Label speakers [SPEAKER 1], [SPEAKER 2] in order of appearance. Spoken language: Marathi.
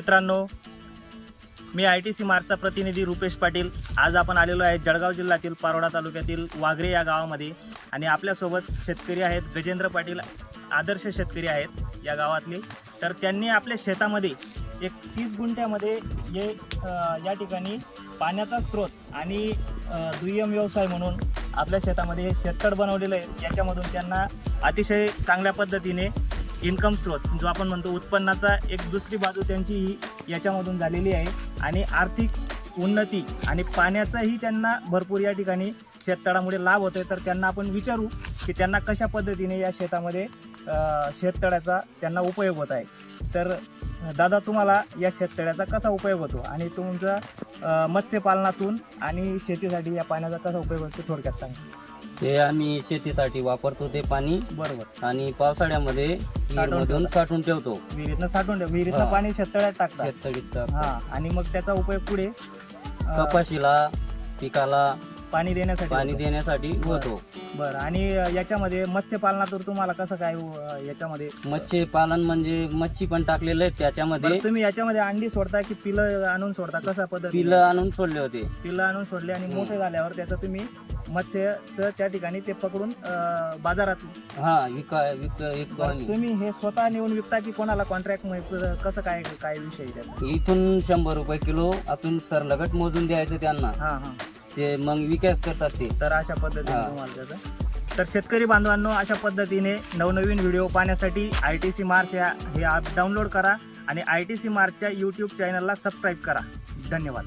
[SPEAKER 1] मित्रांनो मी आय टी सी मार्कचा प्रतिनिधी रुपेश पाटील. आज आपण आलेलो आहे जळगाव जिल्ह्यातील पारोडा तालुक्यातील वाघरे या गावामध्ये. आणि आपल्यासोबत शेतकरी आहेत गजेंद्र पाटील आदर्श शेतकरी आहेत या गावातले. तर त्यांनी आपल्या शेतामध्ये एक तीस गुंठ्यामध्ये हे या ठिकाणी पाण्याचा स्रोत आणि दुय्यम व्यवसाय म्हणून आपल्या शेतामध्ये हे शेततळ बनवलेलं आहे. याच्यामधून त्यांना अतिशय चांगल्या पद्धतीने इन्कम स्रोत जो आपण म्हणतो उत्पन्नाचा एक दुसरी बाजू त्यांची ही याच्यामधून झालेली आहे. आणि आर्थिक उन्नती आणि पाण्याचाही त्यांना भरपूर या ठिकाणी शेततळामुळे लाभ होतोय. तर त्यांना आपण विचारू की त्यांना कशा पद्धतीने या शेतामध्ये शेततळ्याचा त्यांना उपयोग होत आहे. तर दादा तुम्हाला या शेततळ्याचा कसा उपयोग होतो आणि तुमचा मत्स्यपालनातून आणि शेतीसाठी या पाण्याचा कसा उपयोग होतो थोडक्यात सांगा.
[SPEAKER 2] ते आम्ही शेतीसाठी वापरतो ते पाणी.
[SPEAKER 1] बरोबर.
[SPEAKER 2] आणि पावसाळ्यामध्ये विहीरमधून साठवून ठेवतो.
[SPEAKER 1] विहिरीतनं साठवून ठेव विहिरीतनं
[SPEAKER 2] हा.
[SPEAKER 1] पाणी शेततळ्यात टाकतात.
[SPEAKER 2] शेततळीत.
[SPEAKER 1] हा. आणि मग त्याचा उपयोग पुढे अ,
[SPEAKER 2] कपाशीला पिकाला
[SPEAKER 1] पाणी देण्यासाठी
[SPEAKER 2] पाणी
[SPEAKER 1] होतो.
[SPEAKER 2] देण्यासाठी होतो.
[SPEAKER 1] बरं. आणि अ, याच्यामध्ये मत्स्यपालनातून तुम्हाला कसं काय अ, याच्यामध्ये
[SPEAKER 2] मच्छी पालन म्हणजे मच्छी पण टाकलेलं आहे त्याच्यामध्ये.
[SPEAKER 1] बरं, तुम्ही याच्यामध्ये अंडी सोडता की पिलं आणून सोडता? कसा पद्धती
[SPEAKER 2] पिलं आणून सोडले होते.
[SPEAKER 1] पिलं आणून सोडले आणि. मोठे झाल्यावर त्याचं तुम्ही मत्स्यचं त्या ठिकाणी ते पकडून अ, बाजारात
[SPEAKER 2] हा विका विक विकतो
[SPEAKER 1] तुम्ही हे स्वतः नेऊन विकता की कोणाला कॉन्ट्रॅक्ट कसं काय काय विषय आहे त्याचा?
[SPEAKER 2] इथून शंभर रुपये किलो आपण सरलगट मोजून द्यायचं त्यांना.
[SPEAKER 1] हां हां.
[SPEAKER 2] ते मग विकास करतात ते.
[SPEAKER 1] तर अशा पद्धतीने
[SPEAKER 2] हा.
[SPEAKER 1] तुम्हाला त्याचं. तर शेतकरी बांधवांनो अशा पद्धतीने नवनवीन व्हिडिओ पाहण्यासाठी आय टी सी मार्च या हे ॲप डाउनलोड करा आणि आय टी सी मार्चच्या यूट्यूब चॅनलला सबस्क्राईब करा. धन्यवाद.